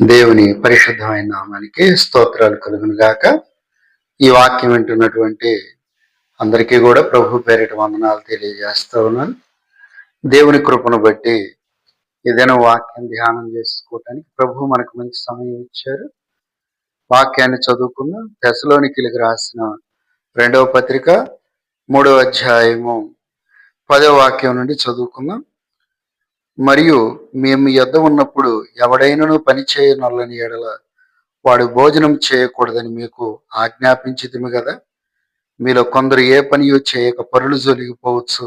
దేవుని పరిశుద్ధమైన నామానికి స్తోత్రాలు కలుగును గాక. ఈ వాక్యం వింటున్నటువంటి అందరికీ కూడా ప్రభు పేరిట వందనాలు తెలియజేస్తూ ఉన్నాను. దేవుని కృపను బట్టి ఏదైనా వాక్యం ధ్యానం చేసుకోవటానికి ప్రభు మనకు మంచి సమయం ఇచ్చారు. వాక్యాన్ని చదువుకున్న దశలోనికి రాసిన రెండవ పత్రిక మూడవ అధ్యాయము పదవ వాక్యం నుండి చదువుకుందాం. మరియు మేము యొద్ద ఉన్నప్పుడు ఎవడైనను పని చేయనొల్లని ఎడల వాడు భోజనం చేయకూడదని మీకు ఆజ్ఞాపించితిమి కదా మీలో కొందరు ఏ పనియో చేయక పరులు జొలిగిపోవచ్చు.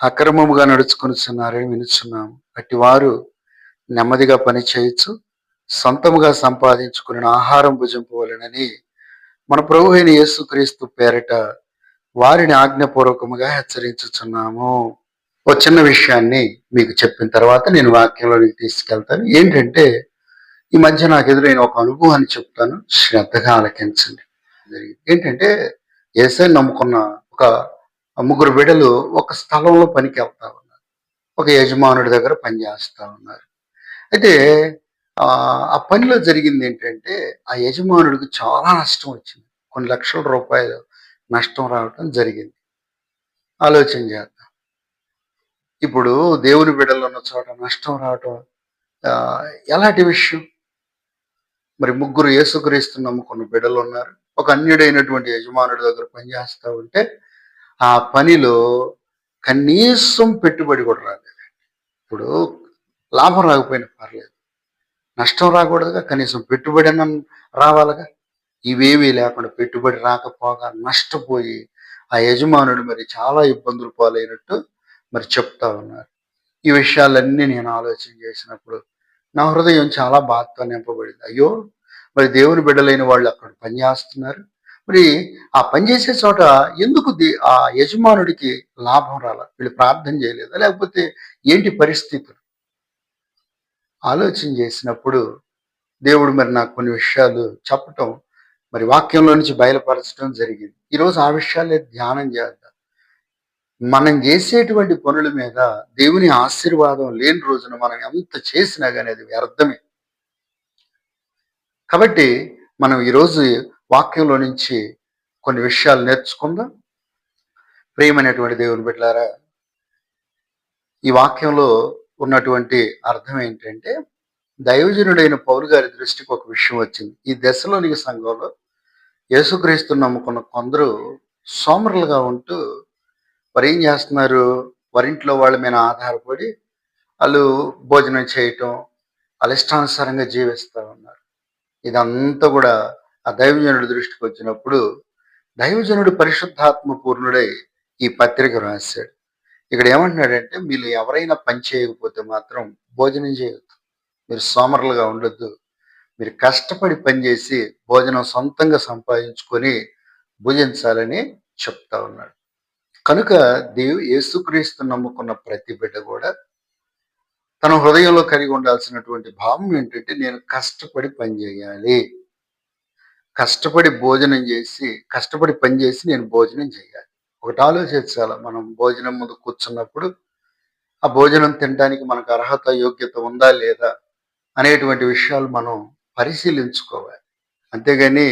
అక్రమముగా నడుచుకునిస్తున్నారని వినుచున్నాము అట్టి వారు నెమ్మదిగా పని చేయొచ్చు సొంతముగా సంపాదించుకుని ఆహారం భుజింపవలనని మన ప్రభు అయిన యేసుక్రీస్తు పేరట వారిని ఆజ్ఞపూర్వకముగా హెచ్చరించుచున్నాము. ఓ చిన్న విషయాన్ని మీకు చెప్పిన తర్వాత నేను వాక్యంలోనికి తీసుకెళ్తాను. ఏంటంటే ఈ మధ్య నాకు ఎదురైన ఒక అనుభవాన్ని చెప్తాను. శ్రద్ధగా ఆలకించండి. ఏంటంటే ఏసై నమ్ముకున్న ఒక ముగ్గురు బిడ్డలు ఒక స్థలంలో పనికి వెళ్తా ఉన్నారు. ఒక యజమానుడి దగ్గర పని చేస్తా ఉన్నారు. అయితే ఆ పనిలో జరిగింది ఏంటంటే ఆ యజమానుడికి చాలా నష్టం వచ్చింది. కొన్ని లక్షల రూపాయలు నష్టం రావటం జరిగింది. ఆలోచన చేద్దాం. ఇప్పుడు దేవుని బిడ్డలు ఉన్న చోట నష్టం రావటం ఎలాంటి విషయం? మరి ముగ్గురు యేసుక్రీస్తు నమ్ముకున్న బిడ్డలు ఉన్నారు. ఒక అన్యుడైనటువంటి యజమానుడి దగ్గర పనిచేస్తూ ఉంటే ఆ పనిలో కనీసం పెట్టుబడి కూడా రాలేదు. ఇప్పుడు లాభం రాకపోయినా పర్లేదు. నష్టం రాకూడదుగా కనీసం పెట్టుబడి అన్న రావాలిగా? ఇవేవీ లేకుండా పెట్టుబడి రాకపోగా నష్టపోయి ఆ యజమానుడు మరి చాలా ఇబ్బందులు పాలైనట్టు మరి చెప్తా ఉన్నారు. ఈ విషయాలన్నీ నేను ఆలోచన చేసినప్పుడు నా హృదయం చాలా బాధతో నింపబడింది. అయ్యో మరి దేవుని బిడ్డలైన వాళ్ళు అక్కడ పనిచేస్తున్నారు మరి ఆ పనిచేసే చోట ఎందుకు ఆ యజమానుడికి లాభం రాల? వీళ్ళు ప్రార్థన చేయలేదా? లేకపోతే ఏంటి పరిస్థితులు? ఆలోచన చేసినప్పుడు దేవుడు మరి నాకు కొన్ని విషయాలు చెప్పటం మరి వాక్యంలో నుంచి బయలుపరచడం జరిగింది. ఈరోజు ఆ విషయాలే ధ్యానం చేద్దాం. మనం చేసేటువంటి పనుల మీద దేవుని ఆశీర్వాదం లేని రోజున మనం ఎంత చేసినా కానీ అది వ్యర్థమే. కాబట్టి మనం ఈరోజు వాక్యంలో నుంచి కొన్ని విషయాలు నేర్చుకుందాం. ప్రియమైనటువంటి దేవుని బిడ్డారా ఈ వాక్యంలో ఉన్నటువంటి అర్థం ఏంటంటే దైవజనుడైన పౌరు గారి దృష్టికి ఒక విషయం వచ్చింది. ఈ దశలోని సంఘంలో యేసుక్రీస్తు నమ్ముకున్న కొందరు సోమరులుగా ఉంటూ వారు ఏం చేస్తున్నారు? వారింట్లో వాళ్ళ మీద ఆధారపడి వాళ్ళు భోజనం చేయటం వాళ్ళ ఇష్టానుసారంగా జీవిస్తూ ఉన్నారు. ఇదంతా కూడా ఆ దైవజనుడి దృష్టికి వచ్చినప్పుడు దైవజనుడు పరిశుద్ధాత్మ పూర్ణుడై ఈ పత్రిక రాశాడు. ఇక్కడ ఏమంటున్నాడంటే మీరు ఎవరైనా పని చేయకపోతే మాత్రం భోజనం చేయవద్దు మీరు సోమరులుగా ఉండొద్దు. మీరు కష్టపడి పనిచేసి భోజనం సొంతంగా సంపాదించుకొని భుజించాలని చెప్తా ఉన్నాడు. కనుక దేవు యేసుక్రీస్తు నమ్ముకున్న ప్రతి బిడ్డ కూడా తన హృదయంలో కలిగి ఉండాల్సినటువంటి భావం ఏంటంటే నేను కష్టపడి పనిచేయాలి కష్టపడి భోజనం చేసి కష్టపడి పని చేసి నేను భోజనం చేయాలి. ఒకటి ఆలోచించాలి. మనం భోజనం ముందు కూర్చున్నప్పుడు ఆ భోజనం తినడానికి మనకు అర్హత యోగ్యత ఉందా లేదా అనేటువంటి విషయాలు మనం పరిశీలించుకోవాలి. అంతేగాని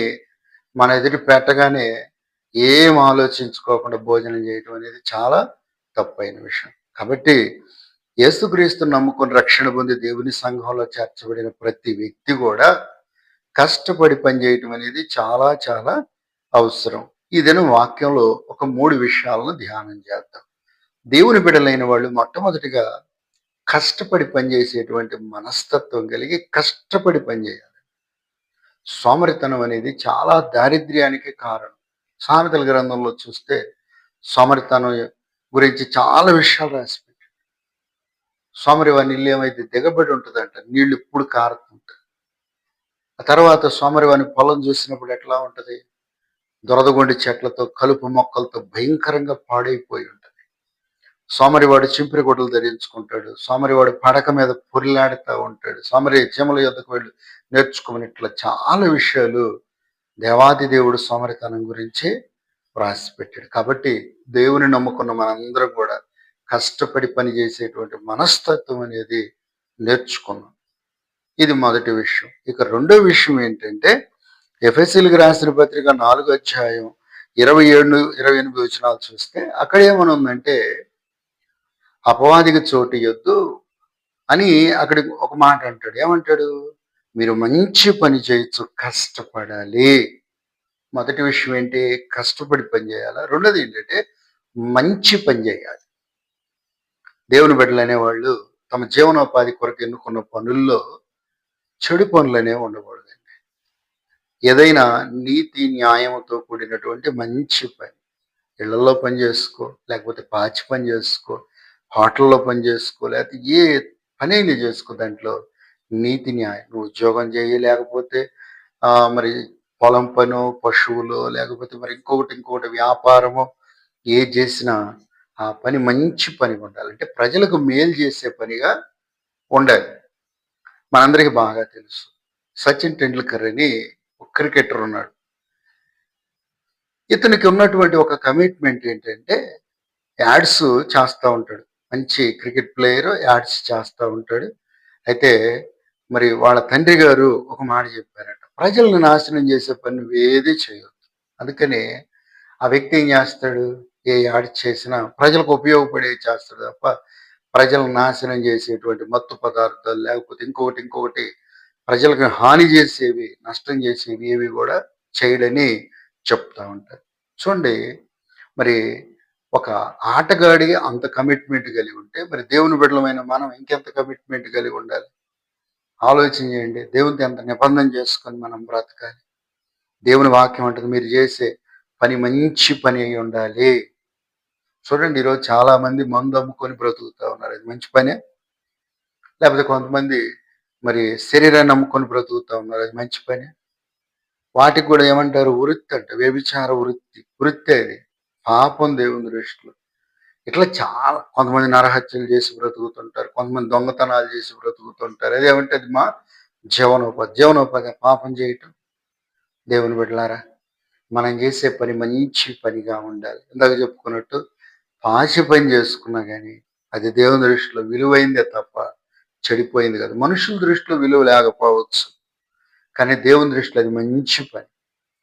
మన ఎదుటి పెట్టగానే ఏం ఆలోచించుకోకుండా భోజనం చేయటం అనేది చాలా తప్పైన విషయం. కాబట్టి యేసుక్రీస్తు నమ్ముకుని రక్షణ పొంది దేవుని సంఘంలో చేర్చబడిన ప్రతి వ్యక్తి కూడా కష్టపడి పనిచేయటం అనేది చాలా చాలా అవసరం. ఈ దినం వాక్యంలో ఒక మూడు విషయాలను ధ్యానం చేద్దాం. దేవుని బిడలైన వాళ్ళు మొట్టమొదటిగా కష్టపడి పనిచేసేటువంటి మనస్తత్వం కలిగి కష్టపడి పనిచేయాలి సోమరితనం అనేది చాలా దారిద్ర్యానికి కారణం. సామెతల గ్రంథంలో చూస్తే సోమరితనం గురించి చాలా విషయాలు రాసిపెట్టాడు. సోమరి వాని ఇల్లు ఏమైతే దిగబడి ఉంటుందంట నీళ్ళు ఇప్పుడు కారుతుంటాయి ఆ తర్వాత సోమరి వాని పొలం చూసినప్పుడు ఎట్లా ఉంటుంది? దొరదగొండి చెట్లతో కలుపు మొక్కలతో భయంకరంగా పాడైపోయి ఉంటుంది. సోమరివాడు చింపిరి గుడ్డలు ధరించుకుంటాడు. సోమరివాడు పడక మీద పొరిలాడుతూ ఉంటాడు. సోమరి చీమల యొద్దకు వెళ్ళి నేర్చుకుని ఇట్లా చాలా విషయాలు దేవాది దేవుడు సోమరితనం గురించి వ్రాసి పెట్టాడు కాబట్టి దేవుని నమ్ముకున్న మనందరం కూడా కష్టపడి పని చేసేటువంటి మనస్తత్వం అనేది నేర్చుకున్నాం. ఇది మొదటి విషయం. ఇక రెండో విషయం ఏంటంటే ఎఫ్ఎస్సీలకు రాసిన పత్రిక నాలుగో అధ్యాయం ఇరవై ఏడు ఇరవై ఎనిమిది వచనాలు చూస్తే అక్కడ ఏమనుందంటే అపవాదికి చోటు ఇవ్వద్దు అని అక్కడ ఒక మాట అంటాడు. ఏమంటాడు? మీరు మంచి పని చేయొచ్చు కష్టపడాలి. మొదటి విషయం ఏంటి? కష్టపడి పని చేయాలా? రెండోది ఏంటంటే మంచి పని చేయాలి. దేవుని బిడ్డలు అనేవాళ్ళు తమ జీవనోపాధి కొరకు ఎన్నుకున్న పనుల్లో చెడు పనులు అనేవి ఉండకూడదండి. ఏదైనా నీతి న్యాయంతో కూడినటువంటి మంచి పని. ఇళ్ళలో పని చేసుకో లేకపోతే పాచి పని చేసుకో హోటల్లో పని చేసుకో లేకపోతే ఏ పని అయినా చేసుకో దాంట్లో నీతి న్యాయం. నువ్వు ఉద్యోగం చేయి లేకపోతే ఆ, మరి పొలం పనో పశువులు లేకపోతే మరి ఇంకొకటి ఇంకొకటి వ్యాపారమో ఏ చేసినా ఆ పని మంచి పని ఉండాలి. అంటే ప్రజలకు మేలు చేసే పనిగా ఉండాలి. మనందరికీ బాగా తెలుసు. సచిన్ టెండూల్కర్ అని ఒక క్రికెటర్ ఉన్నాడు. ఇతనికి ఉన్నటువంటి ఒక కమిట్మెంట్ ఏంటంటే యాడ్స్ చేస్తూ ఉంటాడు. మంచి క్రికెట్ ప్లేయర్ యాడ్స్ చేస్తూ ఉంటాడు. అయితే మరి వాళ్ళ తండ్రి గారు ఒక మాట చెప్పారట ప్రజలను నాశనం చేసే పని ఏది చేయొద్దు. అందుకని ఆ వ్యక్తి ఏం చేస్తాడు? ఏ యాడ్ చేసినా ప్రజలకు ఉపయోగపడే చేస్తాడు తప్ప ప్రజలను నాశనం చేసేటువంటి మత్తు పదార్థాలు లేకపోతే ఇంకొకటి ఇంకొకటి ప్రజలకు హాని చేసేవి నష్టం చేసేవి ఏవి కూడా చేయడని చెప్తా ఉంటారు. చూడండి మరి ఒక ఆటగాడికి అంత కమిట్మెంట్ కలిగి ఉంటే మరి దేవుని బిడ్డలమైన మనం ఇంకెంత కమిట్మెంట్ కలిగి ఉండాలి? ఆలోచన చేయండి. దేవునితో ఎంత నిబంధన చేసుకొని మనం బ్రతకాలి. దేవుని వాక్యం అంటుంది మీరు చేసే పని మంచి పని అయి ఉండాలి. చూడండి ఈరోజు చాలా మంది మందు అమ్ముకొని బ్రతుకుతా ఉన్నారు. అది మంచి పనే? లేకపోతే కొంతమంది మరి శరీరాన్ని అమ్ముకొని బ్రతుకుతా ఉన్నారు. అది మంచి పనే? వాటికి కూడా ఏమంటారు? వృత్తి అంట వ్యభిచార వృత్తి. వృత్తి అది. పాపం దేవుని దృష్టిలో. ఇట్లా చాలా కొంతమంది నరహత్యలు చేసి బ్రతుకుతుంటారు కొంతమంది దొంగతనాలు చేసి బ్రతుకుతుంటారు. అదేమంటే అది మా జీవనోపాధి జీవనోపాధి పాపం చేయటం. దేవుని బిడ్డలారా మనం చేసే పని మంచి పనిగా ఉండాలి. ఇందాక చెప్పుకున్నట్టు పాచి పని చేసుకున్నా కానీ అది దేవుని దృష్టిలో విలువైందే తప్ప చెడిపోయింది కదా. మనుషుల దృష్టిలో విలువ లేకపోవచ్చు. కానీ దేవుని దృష్టిలో అది మంచి పని.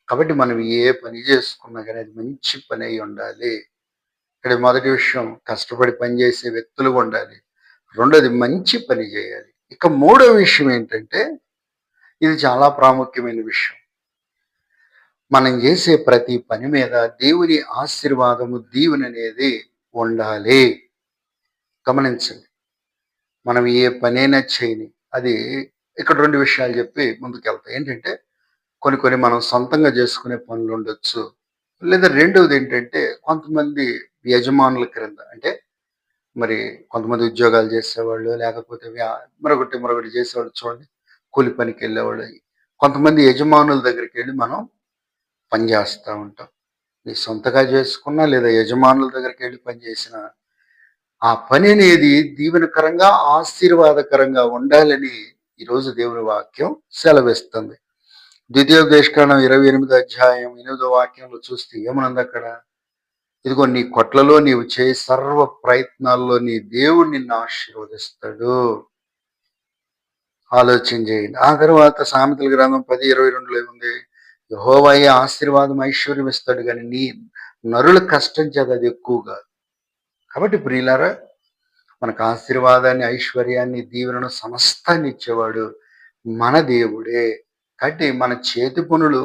కాబట్టి మనం ఏ పని చేసుకున్నా కానీ అది మంచి పని అయి ఉండాలి. ఇక్కడ మొదటి విషయం కష్టపడి పనిచేసే వ్యక్తులు ఉండాలి. రెండోది మంచి పని చేయాలి. ఇక మూడో విషయం ఏంటంటే ఇది చాలా ప్రాముఖ్యమైన విషయం. మనం చేసే ప్రతి పని మీద దేవుని ఆశీర్వాదము దీవుని అనేది ఉండాలి. గమనించండి. మనం ఏ పనైనా చేయని అది ఇక్కడ రెండు విషయాలు చెప్పి ముందుకెళ్తాయి. ఏంటంటే కొన్ని కొన్ని మనం సొంతంగా చేసుకునే పనులు ఉండొచ్చు. లేదా రెండవది ఏంటంటే కొంతమంది యజమానుల క్రింద. అంటే మరి కొంతమంది ఉద్యోగాలు చేసేవాళ్ళు లేకపోతే మరొకటి మరొకటి చేసేవాళ్ళు చూడండి. కూలి పనికి వెళ్ళేవాళ్ళు. కొంతమంది యజమానుల దగ్గరికి వెళ్ళి మనం పనిచేస్తూ ఉంటాం. నీ సొంతగా చేసుకున్నా లేదా యజమానుల దగ్గరికి వెళ్ళి పనిచేసిన ఆ పని అనేది దీవెనకరంగా ఆశీర్వాదకరంగా ఉండాలని ఈరోజు దేవుని వాక్యం సెలవిస్తుంది. ద్వితీయోపదేశకాండం ఇరవై ఎనిమిది అధ్యాయం ఎనిమిదో వాక్యంలో చూస్తే ఏమనుంది అక్కడ ఇదిగో నీ కొట్లలో నీవు చేయి సర్వ ప్రయత్నాల్లో నీ దేవుడు నిన్ను ఆశీర్వదిస్తాడు. ఆలోచన చేయండి. ఆ తర్వాత సామెతల గ్రంథం పది ఇరవై రెండులో ఏముంది యహోవయ్య ఆశీర్వాదం ఐశ్వర్యం ఇస్తాడు కానీ నీ నరుల కష్టం చేత అది ఎక్కువ కాదు కాబట్టి ప్రియులారా మనకు ఆశీర్వాదాన్ని ఐశ్వర్యాన్ని దీవెనను సమస్తాన్ని ఇచ్చేవాడు మన దేవుడే. కాబట్టి మన చేతి పనులు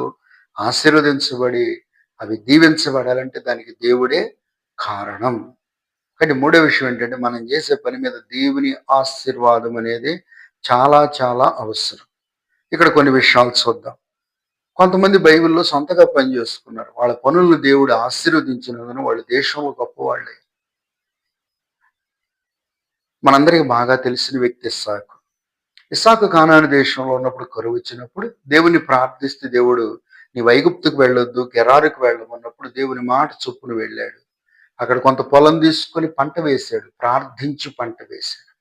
ఆశీర్వదించబడి అవి దీవించబడాలంటే దానికి దేవుడే కారణం. కానీ మూడో విషయం ఏంటంటే మనం చేసే పని మీద దేవుని ఆశీర్వాదం అనేది చాలా చాలా అవసరం. ఇక్కడ కొన్ని విషయాలు చూద్దాం. కొంతమంది బైబిల్లో సొంతగా పని చేసుకున్నారు. వాళ్ళ పనులను దేవుడు ఆశీర్వదించినందున వాళ్ళ దేశంలో గొప్పవాళ్ళే. మనందరికీ బాగా తెలిసిన వ్యక్తి ఇస్సాకు. ఇస్సాకు కానాని దేశంలో ఉన్నప్పుడు కరువు వచ్చినప్పుడు దేవుని ప్రార్థిస్తే దేవుడు నీ వైగుప్తుకు వెళ్ళొద్దు గెరారుకు వెళ్ళమన్నప్పుడు దేవుని మాట చొప్పున వెళ్ళాడు. అక్కడ కొంత పొలం తీసుకొని పంట వేశాడు ప్రార్థించి పంట వేశాడు.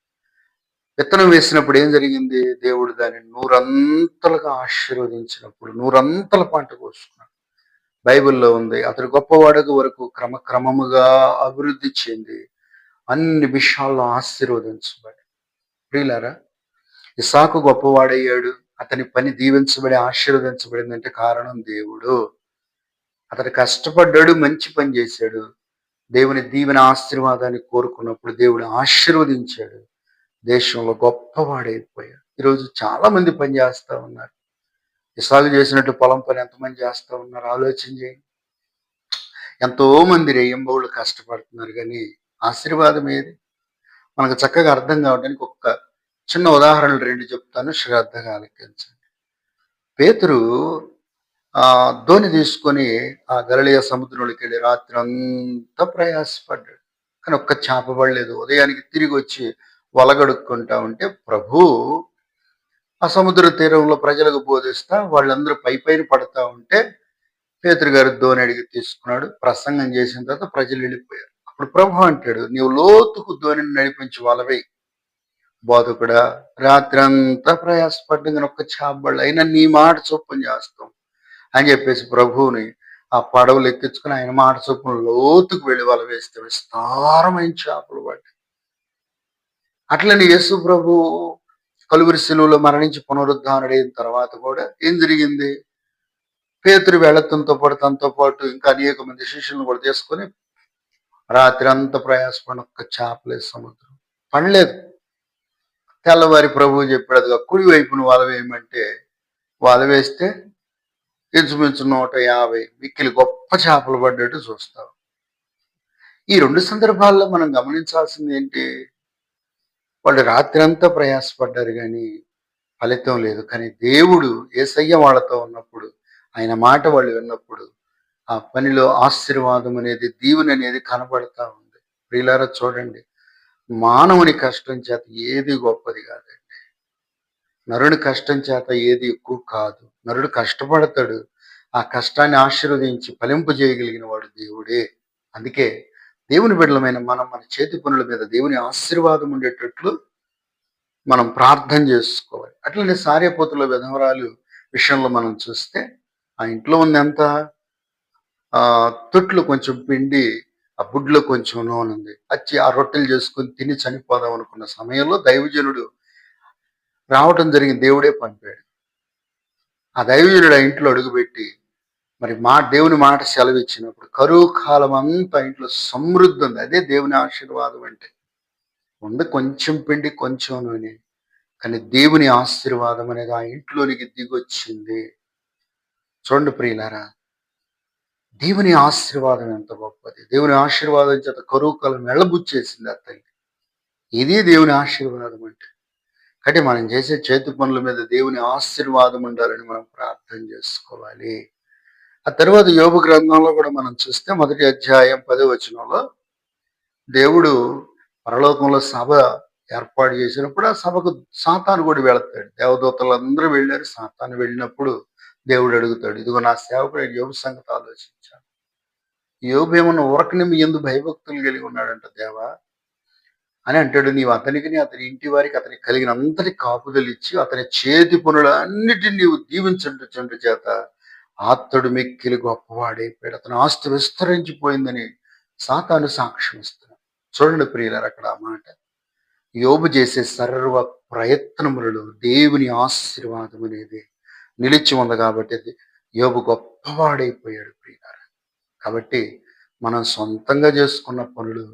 విత్తనం వేసినప్పుడు ఏం జరిగింది? దేవుడు దానిని నూరంతలుగా ఆశీర్వదించినప్పుడు నూరంతల పంట కోసుకున్నాడు. బైబిల్లో ఉంది అతడు గొప్పవాడకు వరకు క్రమక్రమముగా అభివృద్ధి చెంది అన్ని విషయాల్లో ఆశీర్వదించబడి. ప్రియులారా ఇసాకు గొప్పవాడయ్యాడు అతని పని దీవించబడి ఆశీర్వదించబడిందంటే కారణం దేవుడు. అతడు కష్టపడ్డాడు మంచి పని చేశాడు. దేవుని దీవెన ఆశీర్వాదాన్ని కోరుకున్నప్పుడు దేవుడు ఆశీర్వదించాడు. దేశంలో గొప్పవాడైపోయాడు. ఈరోజు చాలా మంది పని చేస్తూ ఉన్నారు. ఇసాగు చేసినట్టు పొలం పని ఎంతమంది చేస్తూ ఉన్నారు? ఆలోచన చేయండి. ఎంతో మంది రేయంబవులు కష్టపడుతున్నారు కానీ ఆశీర్వాదం ఏది? మనకు చక్కగా అర్థం కావడానికి ఒక్క చిన్న ఉదాహరణలు రెండు చెప్తాను శ్రద్ధగా ఆలకించండి పేతురు ఆ ధోని తీసుకొని ఆ గలలియ సముద్రంలోకి వెళ్ళి రాత్రి అంతా ప్రయాసపడ్డాడు. కానీ ఒక్క చేప పడలేదు. ఉదయానికి తిరిగి వచ్చి వలగడుక్కుంటా ఉంటే ప్రభు ఆ సముద్ర తీరంలో ప్రజలకు బోధిస్తా వాళ్ళందరూ పై పైన పడతా ఉంటే పేతురు గారు ధోని అడిగి తీసుకున్నాడు. ప్రసంగం చేసిన తర్వాత ప్రజలు వెళ్ళిపోయారు. అప్పుడు ప్రభు అంటాడు నీవు లోతుకు ధోనిని నడిపించి వాళ్ళవై బోధకుడా రాత్రంతా అంతా ప్రయాసపడ్డ ఒక్క చేపబళ్ళు అయినా నీ మాట చొప్పున చేస్తాం అని చెప్పేసి ప్రభువుని ఆ పడవలు ఎక్కించుకుని ఆయన మాట చొప్పున లోతుకు వెళ్ళి వల వేస్తే విస్తారమైన చేపలు పడ్డాయి. అట్లనే యేసు ప్రభు కలువురి శిలువలో మరణించి పునరుద్ధానుడైన తర్వాత కూడా ఏం జరిగింది? పేతురు వెళతంతో పాటు తనతో పాటు ఇంకా అనేక మంది శిష్యులను కూడా తీసుకొని రాత్రి అంతా ప్రయాసపడిన ఒక్క చేపలేదు సముద్రం. పడలేదు. తెల్లవారి ప్రభువు చెప్పాడుగా కుడి వైపున వలవేయమంటే వేయమంటే వేస్తే ఇంచుమించు నూట యాభై మిక్కిలి గొప్ప చేపలు పడ్డట్టు చూస్తాం. ఈ రెండు సందర్భాల్లో మనం గమనించాల్సింది ఏంటి? వాళ్ళు రాత్రి అంతా ప్రయాసపడ్డారు కానీ ఫలితం లేదు. కానీ దేవుడు ఏసయ్య వాళ్ళతో ఉన్నప్పుడు ఆయన మాట వాళ్ళు విన్నప్పుడు ఆ పనిలో ఆశీర్వాదం అనేది దీవుని అనేది కనబడతా ఉంది. ప్రియులారా చూడండి. మానవుని కష్టం చేత ఏది గొప్పది కాదండి. నరుడి కష్టం చేత ఏది ఎక్కువ కాదు. నరుడు కష్టపడతాడు. ఆ కష్టాన్ని ఆశీర్వదించి ఫలింపు చేయగలిగిన వాడు దేవుడే. అందుకే దేవుని బిడ్డలమైన మనం మన చేతి పనుల మీద దేవుని ఆశీర్వాదం ఉండేటట్లు మనం ప్రార్థన చేసుకోవాలి. అట్లనే సార్యపోతుల విధవరాలు విషయంలో మనం చూస్తే ఆ ఇంట్లో ఉన్నంత ఆ తొట్లు కొంచెం పిండి ఆ బుడ్లో కొంచెం నూనె ఉంది. వచ్చి ఆ రొట్టెలు చేసుకుని తిని చనిపోదాం అనుకున్న సమయంలో దైవజనుడు రావటం జరిగింది. దేవుడే పంపాడు. ఆ దైవజనుడు ఆ ఇంట్లో అడుగుపెట్టి మరి మా దేవుని మాట సెలవు ఇచ్చినప్పుడు కరువు కాలం అంతా ఇంట్లో సమృద్ధి ఉంది. అదే దేవుని ఆశీర్వాదం అంటే ఉంది కొంచెం పిండి కొంచెం నూనె. కానీ దేవుని ఆశీర్వాదం అనేది ఆ ఇంట్లోనికి దిగొచ్చింది. చూడండి ప్రియులారా దేవుని ఆశీర్వాదం ఎంత గొప్పది. దేవుని ఆశీర్వాదం చేత కరువు కాలం వెళ్ళబుచ్చేసింది ఆ తల్లి. ఇది దేవుని ఆశీర్వాదం అంటే. కాబట్టి మనం చేసే చేతి పనుల మీద దేవుని ఆశీర్వాదం ఉండాలని మనం ప్రార్థన చేసుకోవాలి. ఆ తర్వాత యోగ గ్రంథంలో కూడా మనం చూస్తే మొదటి అధ్యాయం పదో వచనంలో దేవుడు పరలోకంలో సభ ఏర్పాటు చేసినప్పుడు ఆ సభకు సాతాను కూడా వెళతాడు. దేవదూతలు అందరూ వెళ్ళారు. సాతాను వెళ్ళినప్పుడు దేవుడు అడుగుతాడు ఇదిగో నా సేవకుడు యోగ సంగతి ఆలోచించాను యోగు ఏమన్నా ఉరకని మీ ఎందు భయభక్తులు కలిగి ఉన్నాడంట దేవా అని అంటాడు నీవు అతనికి అతని ఇంటి వారికి అతనికి కలిగిన అంతటి కాపుదలు ఇచ్చి అతని చేతి పనులన్నిటిని నీవు దీవించండు చండు చేత ఆత్తడు మెక్కిలి గొప్పవాడైపోయాడు అతని ఆస్తి విస్తరించిపోయిందని సాతాను సాక్ష్యం ఇస్తున్నాడు. చూడండి ప్రియులారు అక్కడ ఆ మాట. యోబు చేసే సర్వ ప్రయత్నములలో దేవుని ఆశీర్వాదం అనేది నిలిచి ఉంది కాబట్టి అది యోబు గొప్పవాడైపోయాడు ప్రియులార. కాబట్టి మనం సొంతంగా చేసుకున్న పనులు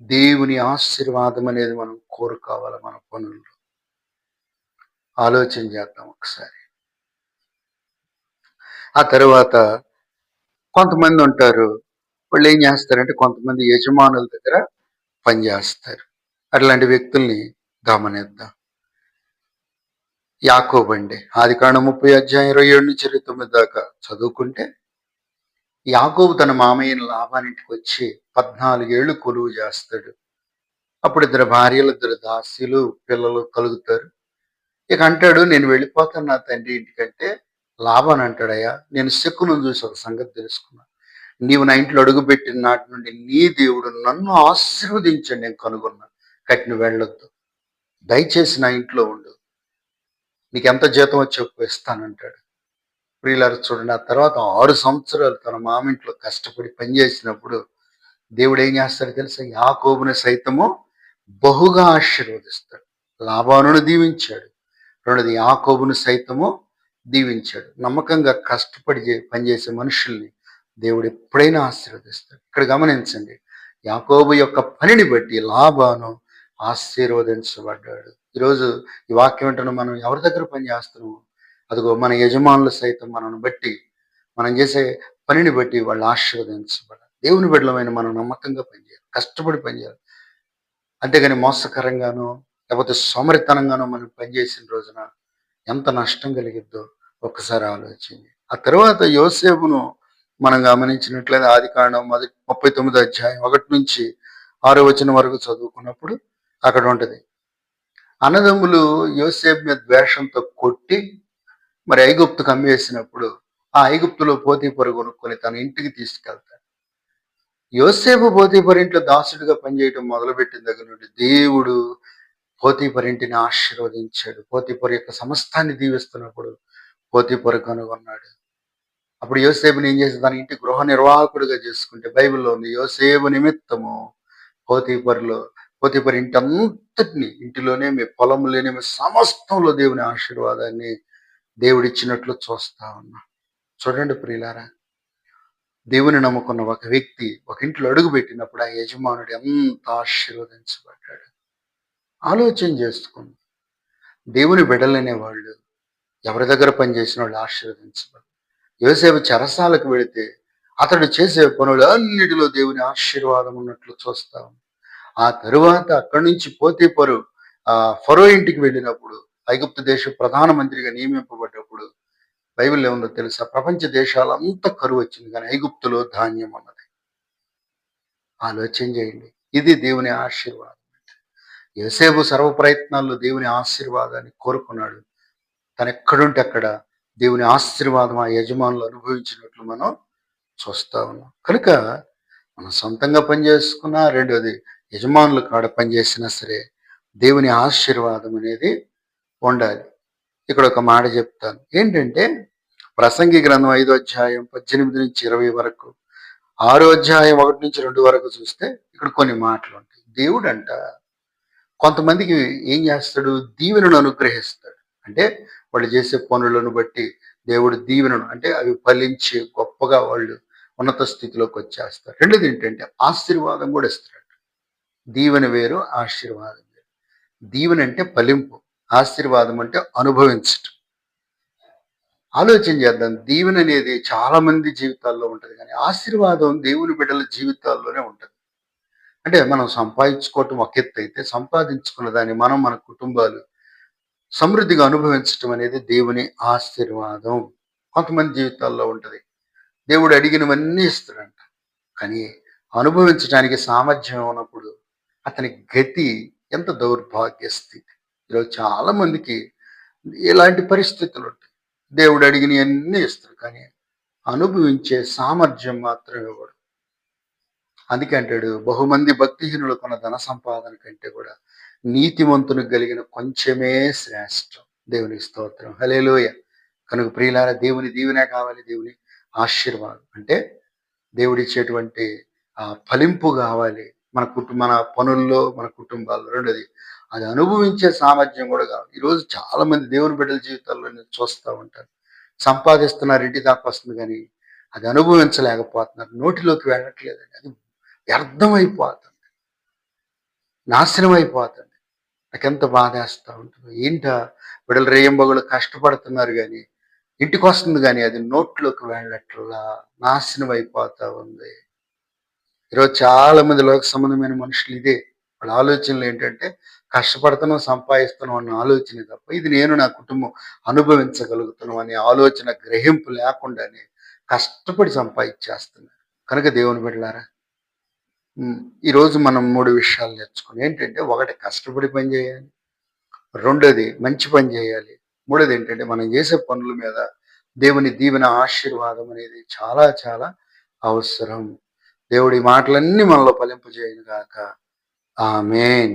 దేవుని ఆశీర్వాదం అనేది మనం కోరుకోవాలి మన పనుల్లో. ఆలోచన చేద్దాం ఒకసారి. ఆ తర్వాత కొంతమంది ఉంటారు వాళ్ళు ఏం చేస్తారంటే కొంతమంది యజమానుల దగ్గర పనిచేస్తారు అట్లాంటి వ్యక్తుల్ని గమనిద్దాం యాకోబండి ఆది కాండ ముప్పై అధ్యాయం ఇరవై ఏడు నుంచి ఇరవై తొమ్మిది దాకా చదువుకుంటే యాకోబు తన మామయ్యని లాభానింటికి వచ్చి పద్నాలుగేళ్ళు కొలువు చేస్తాడు. అప్పుడు ఇద్దరు భార్యలు ఇద్దరు దాసీలు పిల్లలు కలుగుతారు. ఇక అంటాడు నేను వెళ్ళిపోతాను నా తండ్రి ఇంటికంటే. లాభాన్ని అంటాడయ్యా నేను శక్కును చూసి ఒక సంగతి తెలుసుకున్నా. నీవు నా ఇంట్లో అడుగుపెట్టిన నాటి నుండి నీ దేవుడు నన్ను ఆశీర్వదించండి నేను కనుగొన్నా. కట్టిన వెళ్ళొద్దు. దయచేసి నా ఇంట్లో ఉండు. నీకు ఎంత జీతం వచ్చి ఇస్తానంటాడు. ప్రియులారు చూడండి ఆ తర్వాత ఆరు సంవత్సరాలు తన మామింట్లో కష్టపడి పనిచేసినప్పుడు దేవుడు ఏం చేస్తాడు తెలుసా? యాకోబుని సైతము బహుగా ఆశీర్వదిస్తాడు. లాభాను దీవించాడు. రెండోది యాకోబుని సైతము దీవించాడు. నమ్మకంగా కష్టపడి పనిచేసే మనుషుల్ని దేవుడు ఎప్పుడైనా ఆశీర్వదిస్తాడు. ఇక్కడ గమనించండి యాకోబు యొక్క పనిని బట్టి లాభాను ఆశీర్వదించబడ్డాడు. ఈరోజు ఈ వాక్యం వెంటనే మనం ఎవరి దగ్గర పని చేస్తున్నాము అదిగో మన యజమానులు సైతం మనను బట్టి మనం చేసే పనిని బట్టి వాళ్ళు ఆశీర్వదించబడాలి దేవుని బిడ్డలమైన మనం నమ్మకంగా పనిచేయాలి కష్టపడి పనిచేయాలి అంతేగాని మోసకరంగానో లేకపోతే సోమరితనంగానో మనం పనిచేసిన రోజున ఎంత నష్టం కలిగిద్దో ఒక్కసారి ఆలోచించి ఆ తర్వాత యోసేపును మనం గమనించినట్లయితే ఆది కాండం మొదటి ముప్పై తొమ్మిది అధ్యాయం ఒకటి నుంచి ఆరో వచనం వరకు చదువుకున్నప్పుడు అక్కడ ఉంటది అన్నదమ్ములు యోసేపు మీద ద్వేషంతో కొట్టి మరి ఐగుప్తుకు అమ్మేసినప్పుడు ఆ ఐగుప్తులో పోతీపొర కొనుక్కొని తన ఇంటికి తీసుకెళ్తాడు. యోసేపు పోతీపొర ఇంట్లో దాసుడిగా పనిచేయటం మొదలుపెట్టిన దగ్గర నుండి దేవుడు పోతీపొర ఇంటిని ఆశీర్వదించాడు. పోతీపొర యొక్క సమస్తాన్ని దీవిస్తున్నప్పుడు పోతీపొర కనుగొన్నాడు. అప్పుడు యోసేపుని ఏం చేసి తన ఇంటి గృహ నిర్వాహకుడిగా చేసుకుంటే బైబిల్లో ఉంది యోసేపు నిమిత్తము పోతీపర్లో పోతేపరి ఇంటి అంతటిని ఇంటిలోనే మీ పొలంలోనే మీ సమస్తంలో దేవుని ఆశీర్వాదాన్ని దేవుడిచ్చినట్లు చూస్తా ఉన్నా. చూడండి ప్రియులారా దేవుని నమ్ముకున్న ఒక వ్యక్తి ఒక ఇంట్లో అడుగుపెట్టినప్పుడు ఆ యజమానుడు ఎంత ఆశీర్వదించబడ్డాడు. ఆలోచన చేసుకుంది దేవుని బిడలనే వాళ్ళు ఎవరి దగ్గర పనిచేసిన వాళ్ళు ఆశీర్వదించబడు యోసేపు చెరసాలకు వెళితే అతడు చేసే పనులు అన్నిటిలో దేవుని ఆశీర్వాదం ఉన్నట్లు చూస్తాం ఆ తరువాత అక్కడి నుంచి పోతే పరు ఆ ఫరో ఇంటికి వెళ్ళినప్పుడు ఐగుప్తు దేశ ప్రధానమంత్రిగా నియమింపబడ్డప్పుడు బైబిల్ ఏముందో తెలుసా? ప్రపంచ దేశాలంతా కరువు వచ్చింది కానీ ఐగుప్తులో ధాన్యం అన్నది. ఆలోచన చేయండి. ఇది దేవుని ఆశీర్వాదం. యోసేపు సర్వ ప్రయత్నాల్లో దేవుని ఆశీర్వాదాన్ని కోరుకున్నాడు. తను ఎక్కడుంటే అక్కడ దేవుని ఆశీర్వాదం ఆ యజమానులు అనుభవించినట్లు మనం చూస్తా ఉన్నాం. కనుక మనం సొంతంగా పనిచేసుకున్నా రెండోది యజమానుల కాడ పనిచేసినా సరే దేవుని ఆశీర్వాదం అనేది ఉండాలి. ఇక్కడ ఒక మాట చెప్తాను. ఏంటంటే ప్రసంగి గ్రంథం ఐదో అధ్యాయం పద్దెనిమిది నుంచి ఇరవై వరకు ఆరో అధ్యాయం ఒకటి నుంచి రెండు వరకు చూస్తే ఇక్కడ కొన్ని మాటలు ఉంటాయి. దేవుడు అంట కొంతమందికి ఏం చేస్తాడు? దీవెనను అనుగ్రహిస్తాడు. అంటే వాళ్ళు చేసే పనులను బట్టి దేవుడు దీవెనను అంటే అవి ఫలించి గొప్పగా వాళ్ళు ఉన్నత స్థితిలోకి వచ్చేస్తారు. రెండోది ఏంటంటే ఆశీర్వాదం కూడా ఇస్తాడు. దీవెన వేరు ఆశీర్వాదం వేరు. దీవెన అంటే ఫలింపు ఆశీర్వాదం అంటే అనుభవించటం. ఆలోచన చేద్దాం దీవెన అనేది చాలా మంది జీవితాల్లో ఉంటుంది కానీ ఆశీర్వాదం దేవుని బిడ్డల జీవితాల్లోనే ఉంటుంది. అంటే మనం సంపాదించుకోవటం ఒక ఎత్తు అయితే సంపాదించుకున్న దాన్ని మనం మన కుటుంబాలు సమృద్ధిగా అనుభవించటం అనేది దేవుని ఆశీర్వాదం. కొంతమంది జీవితాల్లో ఉంటుంది దేవుడు అడిగినవన్నీ ఇస్తాడంట. కానీ అనుభవించడానికి సామర్థ్యం ఉన్నప్పుడు అతని గతి ఎంత దౌర్భాగ్య స్థితి ఈరోజు చాలా మందికి ఇలాంటి పరిస్థితులు ఉంటాయి. దేవుడు అడిగినవన్నీ ఇస్తాడు కానీ అనుభవించే సామర్థ్యం మాత్రం ఇవ్వడు. అందుకే అంటాడు బహుమంది భక్తిహీనులు కొన్న ధన సంపాదన కంటే కూడా నీతిమంతునికి కలిగిన కొంచెమే శ్రేష్టం. దేవుని స్తోత్రం. హలేలోయ కనుక ప్రియులార దేవుని దీవెనే కావాలి దేవుని ఆశీర్వాదం. అంటే దేవుడిచ్చేటువంటి ఆ ఫలింపు కావాలి మన కుటుంబ మన పనుల్లో మన కుటుంబాల్లో రెండోది అది అనుభవించే సామర్థ్యం కూడా కావాలి. ఈరోజు చాలా మంది దేవుని బిడ్డల జీవితాల్లో నేను చూస్తూ ఉంటాను. సంపాదిస్తున్నారు ఇంటి దాకా వస్తుంది కానీ అది అనుభవించలేకపోతున్నారు. నోటిలోకి వెళ్ళట్లేదండి అది. వ్యర్థమైపోతుంది. నాశనం అయిపోతుంది నాకెంత బాధేస్తూ ఉంటుంది. ఏంట? బిడ్డలు రేయంబగులు కష్టపడుతున్నారు కానీ ఇంటికి వస్తుంది కానీ అది నోట్లోకి వెళ్ళట్లా. నాశనం అయిపోతా ఉంది. ఈరోజు చాలా మంది లోక సంబంధమైన మనుషులు ఇదే. వాళ్ళ ఆలోచనలు ఏంటంటే కష్టపడుతున్నాం సంపాదిస్తున్నాం అన్న ఆలోచన తప్ప ఇది నేను నా కుటుంబం అనుభవించగలుగుతున్నాం అనే ఆలోచన గ్రహింపు లేకుండానే కష్టపడి సంపాదించేస్తున్నారు. కనుక దేవుని బిడ్డలారా ఈరోజు మనం మూడు విషయాలు నేర్చుకుని ఏంటంటే ఒకటి కష్టపడి పని చేయాలి రెండోది మంచి పని చేయాలి మూడోది ఏంటంటే మనం చేసే పనుల మీద దేవుని దీవెన ఆశీర్వాదం అనేది చాలా చాలా అవసరం. దేవుడి మాటలన్నీ మనలో ఫలింపజేయను గాక ఆమెన్.